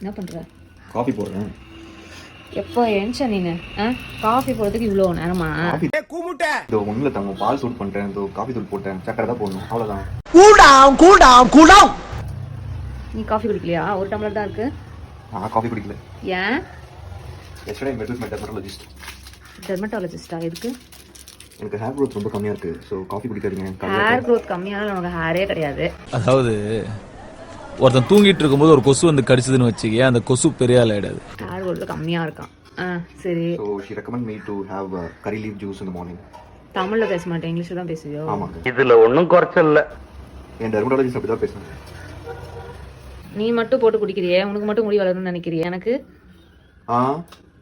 என்ன பண்ற? காஃபி போடுறேன். எப்போ எழுந்த நீனு? ஆ? காஃபி போடுறதுக்கு இவ்வளோ நேரமா? இதோ ஒண்ணுல தங்க பால் சூட் பண்ணிட்டேன் இதோ காஃபி தூள் போட்டேன். சக்கரை தான் போடணும். கூல் டவுன் கூல் டவுன் நீ காஃபி குடிக்கலையா? ஒரு டம்ளர் தான் இருக்கு. நான் காஃபி குடிக்கல. ஏன்? எஸ்டர்டே மெடில் மை டெர்மட்டாலஜிஸ்ட் டெர்மட்டாலஜிஸ்டா எதுக்கு? எனக்கு ஹேர் க்ரோத் ரொம்ப கம்மியா இருக்கு. ஸோ காஃபி குடிக்காதீங்க. ஹேர் க்ரோத் கம்மியானாலும் உனக்கு ஹேரே கிடையாது. அதாவது ஒருத்தன் தூங்கிட்டு இருக்கும்போது ஒரு கொசு வந்து கடிச்சதுன்னு வச்சுக்க அந்த கொசு பெரிய ஆள் ஆயிடாது ஹேர் கம்மியா இருக்கான். ஆ சரி. So she recommend me to have curry leaf juice இந்த மார்னிங் தமிழ்ல பேச மாட்டேன் இங்கிலீஷ்ல தான் பேசுவியோ? ஆமாங்க. இதுல ஒன்றும் குறைச்சல் இல்லை என் டெர்மட்டாலஜிஸ்ட் அப்படி தான் பேசுனாங்க நீ மட்டும் போட்டு குடிக்கிறியே உனக்கு மட்டும் முடி வளரும்னு நினைக்கிறியே எனக்கு? ஆ?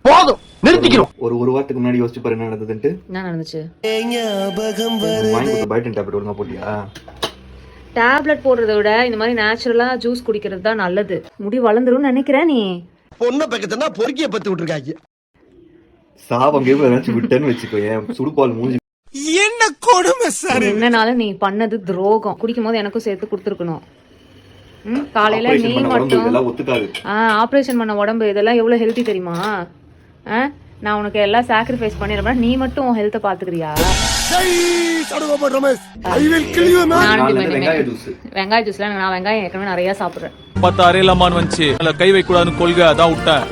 போதும் நிறுத்திக்கிறோம். ஒரு ஒரு வாரத்துக்கு முன்னாடி யோசிச்சு பாரு என்ன நடந்ததுன்ட்டு. என்ன நடந்துச்சு? வாங்கி கொடுத்த பயோட்டின் டேப்லெட் ஒழுங்கா போட்டியா? டேப்லெட் போடுறத விட இந்த மாதிரி நேச்சுரலா ஜூஸ் குடிக்கிறது தான் நல்லது. முடி வளர்ந்துரும்னு நினைக்கிறேன் நீ. பொண்ணை பக்கத்துனா பொறுக்கிய பத்து விட்டுருக்காங்க. சாபம் கேம் ஏதாச்சும் விட்டேன்னு வச்சுக்கோ என் சுடுபால் மூஞ்சி. என்ன கொடுமை சார் என்னனாலும் நீ பண்ணது துரோகம். குடிக்கும் போது எனக்கும் சேர்த்து கொடுத்துருக்கணும். ம் காலையில நீ மட்டும் ஆப்ரேஷன் பண்ண உடம்பு இதெல்லாம் எவ்வளோ ஹெல்த்தி தெரியுமா? ஆ? நான் உனக்கு எல்லாம் சாக்ரிஃபைஸ் பண்ணிடுறேன். நீ மட்டும் உன் ஹெல்த்தை பாத்துக்கிறியா மேன் வெங்காய ஜூஸ் வெங்காய ஜூஸ்ல நான் வெங்காயம் ஏற்கனவே நிறைய சாப்பிடுறேன். பத்து அரையலாமான்னு வந்துச்சு அதுல கை வைக்க கூடாதுன்னு கொள்கை அதான் விட்டேன்.